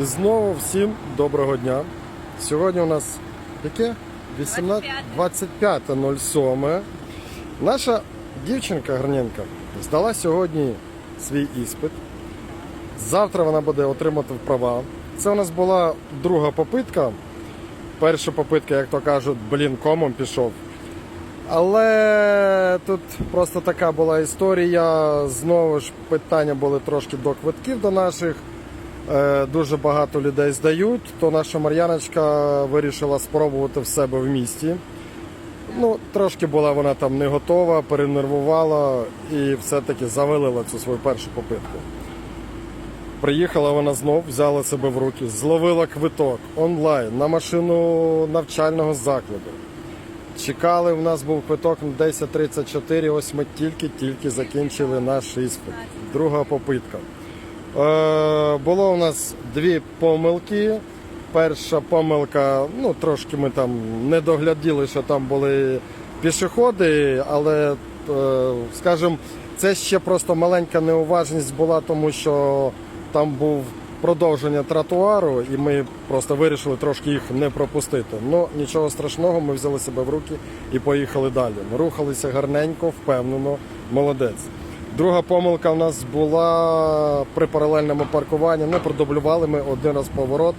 І знову всім доброго дня. Сьогодні у нас яке? 25.07. Наша дівчинка гарненька здала сьогодні свій іспит. Завтра вона буде отримати права. Це у нас була друга попитка. Перша попитка, як то кажуть, блін, комом пішов. Але тут просто така була історія. Знову ж питання були трошки до квитків до наших. Е, Дуже багато людей здають, то наша Мар'яночка вирішила спробувати в себе в місті. Ну, трошки була вона там не готова, перенервувала і все-таки завалила цю свою першу попитку. Приїхала вона знов, взяла себе в руки, зловила квиток онлайн на машину навчального закладу. Чекали, в нас був квиток на 10.34, ось ми тільки-тільки закінчили наш іспит. Друга попитка. Е, було у нас дві помилки. Перша помилка, ну трошки ми там не догляділи, що там були пішоходи, але, е, скажімо, це ще просто маленька неуважність була, тому що там був продовження тротуару, і ми просто вирішили трошки їх не пропустити. Ну нічого страшного, ми взяли себе в руки і поїхали далі. Рухалися гарненько, впевнено, молодець. Друга помилка у нас була при паралельному паркуванні. Ну, продублювали ми один раз поворот.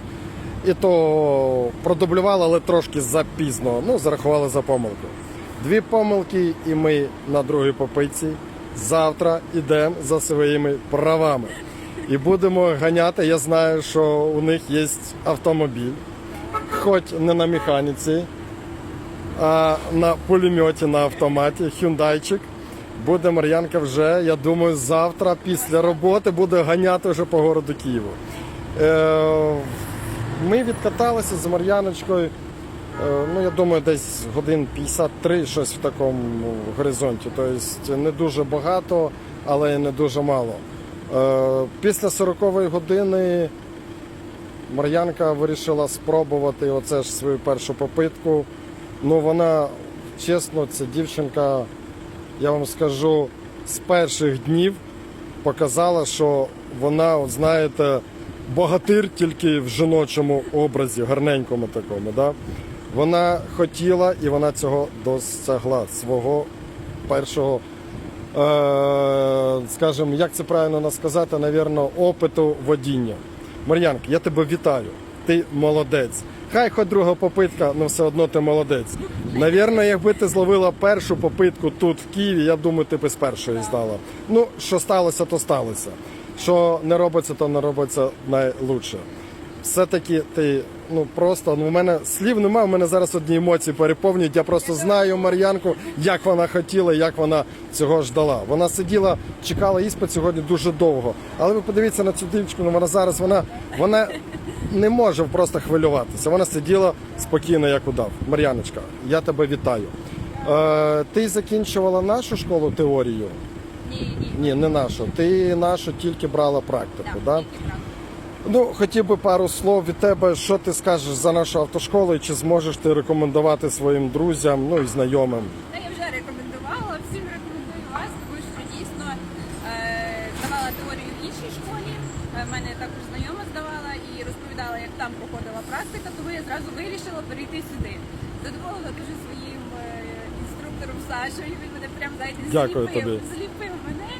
І то продублювали, але трошки запізно. Ну, зарахували за помилку. Дві помилки, і ми на другій попитці. Завтра йдемо за своїми правами. І будемо ганяти. Я знаю, що у них є автомобіль, хоч не на механіці, а на пулеметі на автоматі, хюндайчик. Буде Мар'янка вже, я думаю, завтра після роботи буде ганяти вже по городу Києву. Е, ми відкаталися з Мар'яночкою, е, ну я думаю, десь годин 53, щось в такому горизонті. Тобто не дуже багато, але й не дуже мало. Е, Після 40-ї години Мар'янка вирішила спробувати оце ж свою першу попитку. Ну вона, чесно, ця дівчинка, я вам скажу, з перших днів показала, що вона, от знаєте, богатир тільки в жіночому образі, гарненькому такому. Да? Вона хотіла і вона цього досягла свого першого, е, скажімо, як це правильно сказати, навірно, опиту водіння. Мар'янка, я тебе вітаю. Ти молодець. Хай хоч друга попитка, але все одно ти молодець. Навірно, якби ти зловила першу попитку тут, в Києві, я думаю, ти б з першої здала. Ну, що сталося, то сталося. Що не робиться, то не робиться найлучше. Все-таки ти ну просто ну, у мене слів немає, у мене зараз одні емоції переповнюють. Я просто знаю Мар'янку, як вона хотіла, як вона цього ждала. Вона сиділа, чекала іспит сьогодні дуже довго. Але ви подивіться на цю дівчинку, ну вона зараз вона, вона не може просто хвилюватися. Вона сиділа спокійно, як удав. Мар'яночка, я тебе вітаю. Е, ти закінчувала нашу школу теорію? Ні, ні. Ні, не нашу. Ти нашу тільки брала практику, Так, да? правда. Ну, хотів би пару слов від тебе. Що ти скажеш за нашу автошколу і чи зможеш ти рекомендувати своїм друзям, ну і знайомим? Та я вже рекомендувала, всім рекомендую вас, тому що дійсно е, давала теорію в іншій школі. Е, мене також знайома здавала і розповідала, як там проходила практика, тому я зразу вирішила перейти сюди. Задоволена дуже своїм е, інструктором Сашою. Він мене прям знаєте, Дякую зліпив, тобі. зліпив мене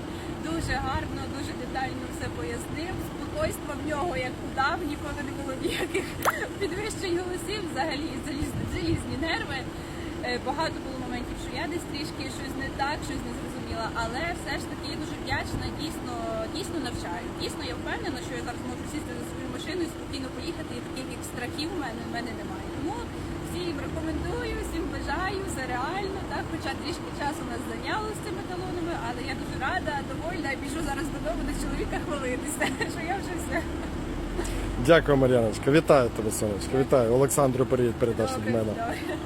дуже гарно, дуже детально все пояснив. Спокойство в нього як удав, ніколи не було ніяких підвищень голосів, взагалі залізні, залізні нерви. Е, Багато було моментів, що я десь трішки щось не так, щось не зрозуміла, але все ж таки я дуже вдячна, дійсно, дійсно навчаю. Дійсно, я впевнена, що я зараз можу сісти за свою машину і спокійно поїхати, і таких страхів у мене в мене немає. Тому всім рекомендую, всім бажаю, все реально. Так, хоча трішки часу нас зайняло з цими талонами, але я дуже рада, довольна і біжу зараз додому до чоловіка хвалитися, що я вже все. Дякую, Мар'яночка. Вітаю тебе, сонечко. Вітаю. Олександру передаш від мене. добре.